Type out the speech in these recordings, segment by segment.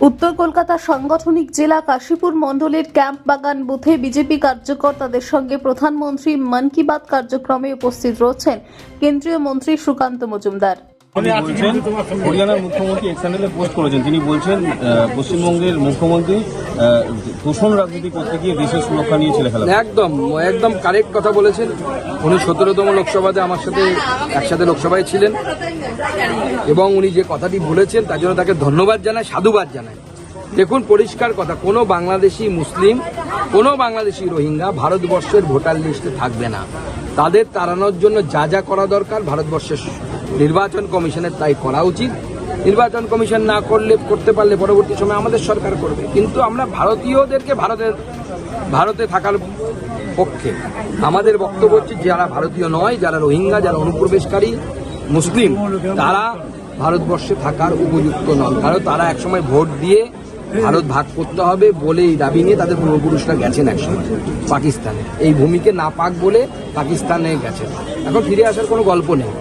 উত্তর কলকাতা সাংগঠনিক জেলা কাশীপুর মণ্ডলের ক্যাম্প বাগান বুথে বিজেপি কার্যকর্তাদের সঙ্গে প্রধানমন্ত্রী মন কি বাত কার্যক্রমে উপস্থিত রয়েছেন কেন্দ্রীয় মন্ত্রী সুকান্ত মজুমদার। হরিয়ানার মুখ্যমন্ত্রী এক চ্যানেলে পোস্ট করেছেন। তিনি বলছেন পশ্চিমবঙ্গের মুখ্যমন্ত্রী দূষণ রাজনীতি করতে গিয়ে দেশের সুরক্ষা নিয়ে ছেলে খেলা একদম একদম কারেক্ট কথা বলেছেন। উনি সতেরোতম লোকসভাতে আমার সাথে, একসাথে লোকসভায় ছিলেন। এবং উনি যে কথাটি বলেছেন, তার জন্য তাকে ধন্যবাদ জানাই, সাধুবাদ জানায় দেখুন, পরিষ্কার কথা, কোনো বাংলাদেশি মুসলিম, কোনো বাংলাদেশি রোহিঙ্গা ভারতবর্ষের ভোটার লিস্টে থাকবে না। তাদের তাড়ানোর জন্য যা যা করা দরকার, ভারতবর্ষের নির্বাচন কমিশনের তাই করা উচিত। নির্বাচন কমিশন না করলে, করতে পারলে পরবর্তী সময় আমাদের সরকার করবে। কিন্তু আমরা ভারতীয়দেরকে ভারতের, ভারতে থাকার পক্ষে। আমাদের বক্তব্য হচ্ছে যারা ভারতীয় নয়, যারা রোহিঙ্গা, যারা অনুপ্রবেশকারী, মুসলিম, তারা ভারতবর্ষে থাকার উপযুক্ত নন। কারণ তারা একসময় ভোট দিয়ে ভারত ভাগ করতে হবে বলে এই দাবি নিয়ে তাদের পূর্বপুরুষরা গেছেন একসময় পাকিস্তানে। এই ভূমিকে না পাক বলে পাকিস্তানে গেছেন। এখন ফিরে আসার কোনো গল্প নেই।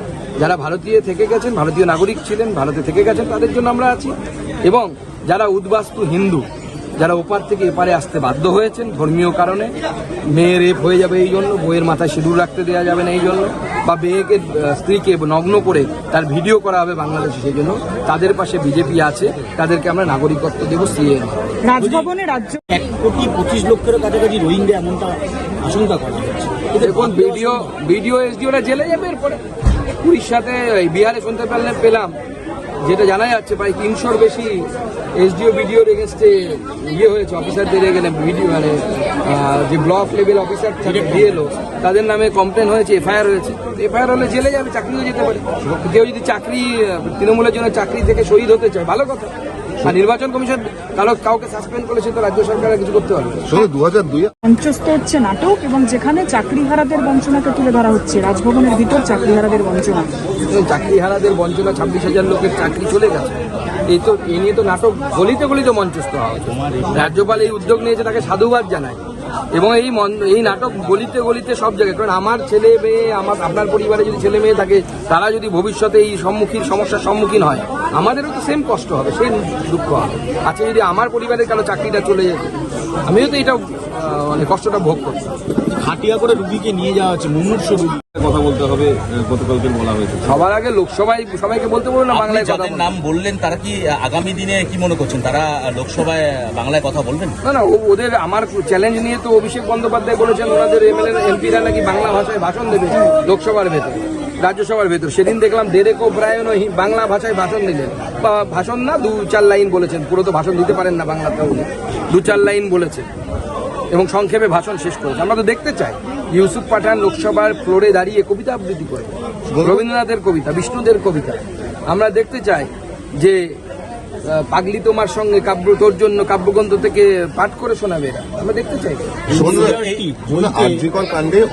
যারা ভারতীয় থেকে গেছেন ভারতীয় নাগরিক ছিলেন ভারতে থেকে গেছেন তাদের জন্য আমরা আছি। এবং যারা উদ্বাস্তু হিন্দু যারা ওপার থেকে এপারে আসতে বাধ্য হয়েছেন ধর্মীয় কারণে মেয়ে রেপ হয়ে যাবে এই জন্য বইয়ের মাথায় সিঁদুর রাখতে দেওয়া যাবে না এই জন্য বা মেয়েকে স্ত্রীকে নগ্ন করে তার ভিডিও করা হবে বাংলাদেশে সেই জন্য তাদের পাশে বিজেপি আছে তাদেরকে আমরা নাগরিকত্ব দেবো সিএ রাজভবনে রাজ্য এক কোটি পঁচিশ লক্ষের কাছাকাছি রোহিঙ্গা এমনটা আশঙ্কা করা হচ্ছে। দেখুন ভিডিও ভিডিও এসডিওরা জেলে যাবে এরপরে উড়িষ্যাতে বিহারে শুনতে পারলে পেলাম। যেটা জানা যাচ্ছে প্রায় তিনশোর বেশি এসডিও বিডিও এগেনস্টে ইয়ে হয়েছে অফিসারদের এখানে ভিডিও মানে যে ব্লক লেভেল অফিসার থাকে ডিএলও। তাদের নামে কমপ্লেন হয়েছে এফআইআর হয়েছে। এফআইআর হলে জেলে যাবে চাকরিও যেতে পারে। কেউ যদি চাকরি তৃণমূলের জন্য চাকরি থেকে শহীদ হতে চায় ভালো কথা। আর নির্বাচন কমিশন কারও কাউকে সাসপেন্ড করেছে তো রাজ্য সরকার কিছু করতে পারবে না। সঙ্গে দু হাজার দুই মঞ্চস্থ হচ্ছে নাটক এবং যেখানে চাকরিহারাদের বঞ্চনাকে তুলে ধরা হচ্ছে। রাজভবনের ভিতর চাকরিহারাদের বঞ্চনা। চাকরিহারাদের বঞ্চনা ছাব্বিশ হাজার লোকের চাকরি চলে গেছে। এই তো এই নিয়ে তো নাটক গলিতে গলিতে মঞ্চস্থ হওয়া হচ্ছে রাজ্যপাল এই উদ্যোগ নিয়েছে তাকে সাধুবাদ জানায় এবং এই মন- এই নাটক গলিতে গলিতে সব জায়গায় কারণ আমার ছেলে মেয়ে আমার আপনার পরিবারে যদি ছেলে মেয়ে থাকে তারা যদি ভবিষ্যতে এই সম্মুখীন সমস্যার সম্মুখীন হয় আমাদেরও তো সেম কষ্ট হবে। সেই দুঃখ হবে। আচ্ছা যদি আমার পরিবারের কারও চাকরিটা চলে যেত আমিও তো এটা মানে কষ্টটা ভোগ করছি। খাটিয়া করে রুগীকে নিয়ে যাওয়া হচ্ছে মুমূর্ষ রুগী কথা বলতে হবে গতকালকে বলা হয়েছে। সবার আগে লোকসভায় সবাইকে বলতে বলুন না বাংলায় যাদের নাম বললেন তারা কি আগামী দিনে কি মনে করছেন? তারা লোকসভায় বাংলায় কথা বলবেন? না না ওদের আমার চ্যালেঞ্জ নিয়ে তো অভিষেক বন্দ্যোপাধ্যায় বলেছেন ওনাদের এমএলএ এমপিরা নাকি বাংলা ভাষায় ভাষণ দেবে লোকসভার ভেতর। রাজ্যসভার ভেতর। সেদিন দেখলাম ডেরেক ও ব্রায়ন বাংলা ভাষায় ভাষণ দিলেন। বা ভাষণ না দু চার লাইন বলেছেন। পুরো তো ভাষণ দিতে পারেন না বাংলাতে উনি। দু চার লাইন বলেছেন এবং সংক্ষেপে ভাষণ শেষ করেছে। আমরা তো দেখতে চাই। ইউসুফ পাঠান লোকসভার ফ্লোরে দাঁড়িয়ে কবিতা আবৃত্তি করে রবীন্দ্রনাথের কবিতা বিষ্ণুদের কবিতা। আমরা দেখতে চাই যে পাগলি তোমার সঙ্গে কাব্য তোর জন্য কাব্যগ্রন্থ থেকে পাঠ করে শোনাবে এরা। আমরা দেখতে চাই। কাণ্ডে